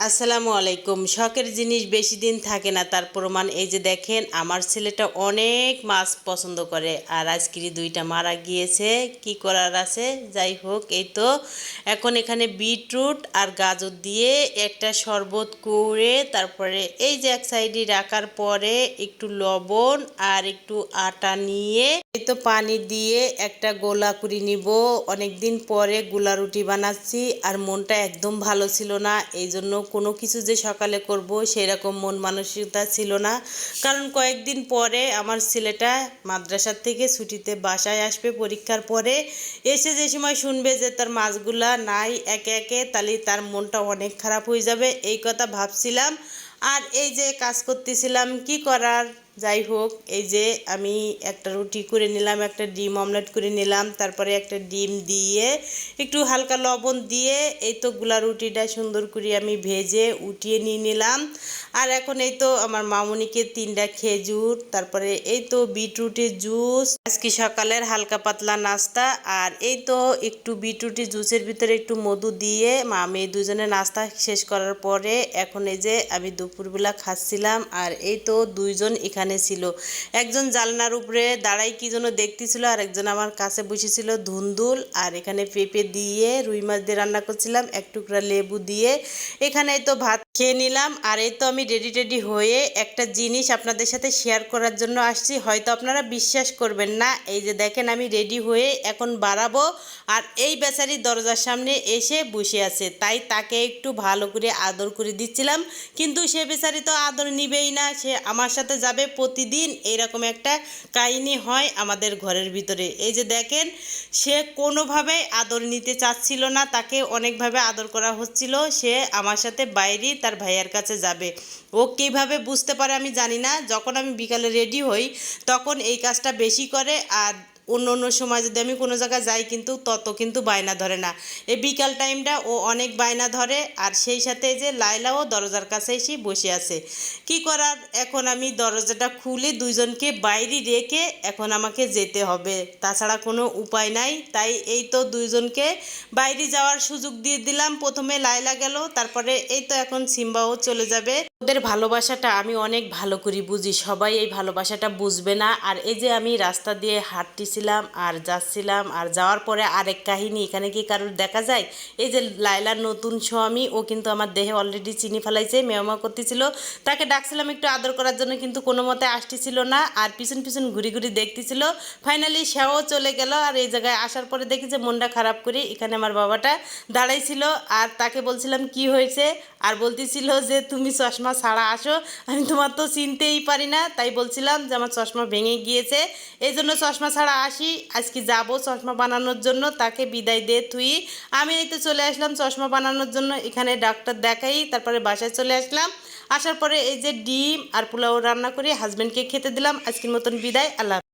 আসসালামু আলাইকুম। শখের জিনিস বেশি দিন থাকে না, তার প্রমাণ এই যে দেখেন, আমার ছেলেটা অনেক মাছ পছন্দ করে, আর আজকেরই দুইটা মারা গিয়েছে, কি করার আছে? যাই হোক, এই তো। এখন এখানে বিটরুট আর গাজর দিয়ে একটা শরবত করে, তারপরে এই যে এক সাইডে রাখার পরে একটু লবণ আর একটু আটা নিয়ে এই তো পানি দিয়ে একটা গোলা করে নিব। অনেকদিন পরে গোলা রুটি বানাচ্ছি আর মনটা একদম ভালো ছিল না। এই জন্য কোনো কিছু যে সকালে করব সেরকম মন মানসিকতা ছিল না। কারণ কয়েকদিন পরে আমার ছেলেটা মাদ্রাসার থেকে ছুটিতে বাসায় আসবে পরীক্ষার পরে। এসে যে সময় শুনবে যে তার মাছগুলা নাই একে একে, তাহলে তার মনটা অনেক খারাপ হয়ে যাবে। এই কথা ভাবছিলাম। আর এই যে কাজ করতেছিলাম, কি করার? যাই হোক, এই যে আমি একটা রুটি করে নিলাম, একটা ডিম অমলেট করে নিলাম, তারপরে একটা ডিম দিয়ে একটু হালকা লবণ দিয়ে এই তো গুলা রুটিটা সুন্দর করে আমি ভেজে উঠিয়ে নিয়ে নিলাম। আর এখন এই তো আমার মামুনিকে তিনটা খেজুর, তারপরে এই তো বিটরুটের জুস, আজকে সকালের হালকা পাতলা নাস্তা, আর এই তো একটু বিটরুটি জুসের ভিতরে একটু মধু দিয়ে মা মেয়ে দুজনে নাস্তা শেষ করার পরে এখন এই যে আমি দুপুরবেলা খাচ্ছিলাম, আর এই তো দুইজন এখানে ছিল। একজন জালনার উপরে দাঁড়াই কি যেন দেখতেছিল আর একজন আমার কাছে বসেছিল ধুন্দুল। আর এখানে পেঁপে দিয়ে রুই মাছ দিয়ে রান্না করছিলাম, এক টুকরা লেবু দিয়ে। এখানে তো ভাত খেয়ে নিলাম। আর এই তো আমি রেডি টেডি হয়ে একটা জিনিস আপনাদের সাথে শেয়ার করার জন্য আসছি। হয়তো আপনারা বিশ্বাস করবেন না। এই যে দেখেন আমি রেডি হয়ে এখন বাড়াবো। আর এই বেচারি দরজার সামনে এসে বসে আছে। তাই তাকে একটু ভালো করে আদর করে দিচ্ছিলাম। কিন্তু সে বেচারি তো আদর নিবেই না। সে আমার সাথে যাবে প্রতিদিন। এইরকম একটা কাহিনী হয় আমাদের ঘরের ভিতরে। এই যে দেখেন, সে কোনোভাবে আদর নিতে চাচ্ছিল না। তাকে অনেকভাবে আদর করা হচ্ছিল। সে আমার সাথে বাইরে তার ভাইয়ার কাছে যাবে। ও কীভাবে বুঝতে পারে আমি জানি না। যখন আমি বিকালে রেডি হই, তখন এই কাজটা বেশি করে আর অন্য অন্য সময় যদি আমি কোনো জায়গায় যাই কিন্তু তত কিন্তু বায়না ধরে না। এই বিকাল টাইমটা ও অনেক বায়না ধরে আর সেই সাথে যে লাইলাও দরজার কাছে এসে বসে আছে। কি করার? এখন আমি দরজাটা খুলে দুইজনকে বাইরে রেখে এখন আমাকে যেতে হবে। তাছাড়া কোনো উপায় নাই। তাই এই তো দুইজনকে বাইরে যাওয়ার সুযোগ দিয়ে দিলাম। প্রথমে লাইলা গেল, তারপরে এই তো এখন সিম্বাও চলে যাবে। ওদের ভালোবাসাটা আমি অনেক ভালো করি, বুঝি? সবাই এই ভালোবাসাটা বুঝবে না। আর এই যে আমি রাস্তা দিয়ে হাঁটতেছিলাম আর যাচ্ছিলাম আর যাওয়ার পরে আরেক কাহিনী, এখানে কি কারোর দেখা যায়? এই যে লাইলার নতুন স্বামী, ও কিন্তু আমার দেহে অলরেডি চিনি ফেলাইছে মেয়মা করতেছিল। তাকে ডাকছিলাম একটু আদর করার জন্য, কিন্তু কোনো মতে আসতেছিল না আর পিছন পিছন ঘুরি ঘুরি দেখতেছিল। ফাইনালি সেও চলে গেল আর এই জায়গায় আসার পরে দেখি যে মনটা খারাপ করে এখানে আমার বাবাটা দাঁড়াইছিল। আর তাকে বলছিলাম, কি হয়েছে? আর বলতেছিল যে, তুমি চশমা ছাড়া আসো। আমি তোমার তো চিনতেই পারি না, তাই বলছিলাম যে আমার চশমা ভেঙে গিয়েছে। এই জন্য চশমা ছাড়া আসি, আজকে যাব চশমা বানানোর জন্য, তাকে বিদায় দিয়ে থুই আমি এই তো চলে আসলাম চশমা বানানোর জন্য, এখানে ডাক্তার দেখাই, তারপরে বাসায় চলে আসলাম। আসার পরে এই যে ডিম আর পোলাও রান্না করে হাজব্যান্ডকে খেতে দিলাম, আজকের মতন বিদায়, আল্লাহ